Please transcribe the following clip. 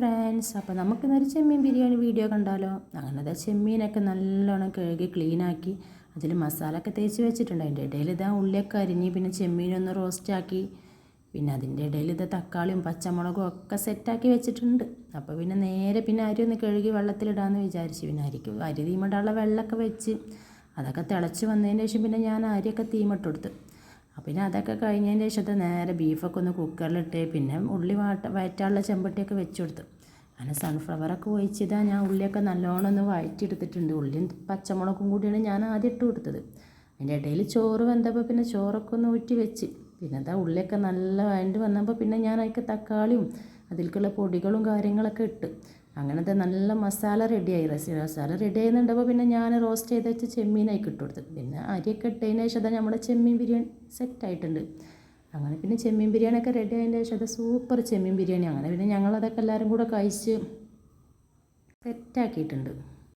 Friends അപ്പോൾ നമുക്ക് നമുക്കിന്നൊരു ചെമ്മീൻ ബിരിയാണി വീഡിയോ കണ്ടാലോ? അങ്ങനെ അതാ ചെമ്മീനൊക്കെ നല്ലോണം കഴുകി ക്ലീനാക്കി അതിൽ മസാല ഒക്കെ തേച്ച് വെച്ചിട്ടുണ്ട്. അതിന്റെ ഇടയിൽ ഇതാ ഉള്ളിയൊക്കെ അരിഞ്ഞ് പിന്നെ ചെമ്മീനൊന്ന് റോസ്റ്റാക്കി പിന്നെ അതിന്റെ ഇടയിൽ ഇത് തക്കാളിയും പച്ചമുളകും ഒക്കെ സെറ്റാക്കി വെച്ചിട്ടുണ്ട്. അപ്പോൾ പിന്നെ നേരെ പിന്നെ അരി ഒന്ന് കഴുകി വെള്ളത്തിലിടാമെന്ന് വിചാരിച്ചു പിന്നെ അരിക്ക് അരി തീമിടാനുള്ള വെള്ളമൊക്കെ വെച്ച് അതൊക്കെ തിളച്ച് വന്നതിന് ശേഷം പിന്നെ ഞാൻ അരിയൊക്കെ തീമിട്ട് കൊടുത്തു. അപ്പോൾ പിന്നെ അതൊക്കെ കഴിഞ്ഞതിന് ശേഷത്തെ നേരെ ബീഫൊക്കെ ഒന്ന് കുക്കറിലിട്ട് പിന്നെ ഉള്ളി വാട്ട വയറ്റാനുള്ള ചെമ്പട്ടിയൊക്കെ വെച്ച് കൊടുത്തു. അങ്ങനെ സൺഫ്ലവറൊക്കെ ഒഴിച്ചിതാ ഞാൻ ഉള്ളിയൊക്കെ നല്ലോണം ഒന്ന് വഴറ്റിയെടുത്തിട്ടുണ്ട് ഉള്ളിയും പച്ചമുളകും കൂടിയാണ് ഞാൻ ആദ്യം ഇട്ട് കൊടുത്തത്. അതിന്റെ ഇടയിൽ ചോറ് വെന്തപ്പോൾ പിന്നെ ചോറൊക്കെ ഒന്ന് ഊറ്റി വെച്ച്. പിന്നെ എന്താ ഉള്ളിയൊക്കെ നല്ല വഴണ്ട് വന്നപ്പോൾ പിന്നെ ഞാൻ അതിലേക്ക് തക്കാളിയും അതിലേക്കുള്ള പൊടികളും കാര്യങ്ങളൊക്കെ ഇട്ട്. അങ്ങനത്തെ നല്ല മസാല റെഡിയായി. റസി മസാല റെഡി ആയിരുന്നുണ്ടപ്പോൾ പിന്നെ ഞാൻ റോസ്റ്റ് ചെയ്ത് വെച്ച് ചെമ്മീനായി ഇട്ട് കൊടുത്തു പിന്നെ അരിയൊക്കെ ഇട്ടതിന് ശേഷം അത് നമ്മുടെ ചെമ്മീൻ ബിരിയാണി സെറ്റ് ആയിട്ടുണ്ട് അങ്ങനെ പിന്നെ ചെമ്മീൻ ബിരിയാണിയൊക്കെ റെഡി ആയതിന്റെ ശേഷം അത് സൂപ്പർ ചെമ്മീൻ ബിരിയാണി. അങ്ങനെ പിന്നെ ഞങ്ങളതൊക്കെ എല്ലാവരും കൂടെ കഴിച്ച് സെറ്റാക്കിയിട്ടുണ്ട്.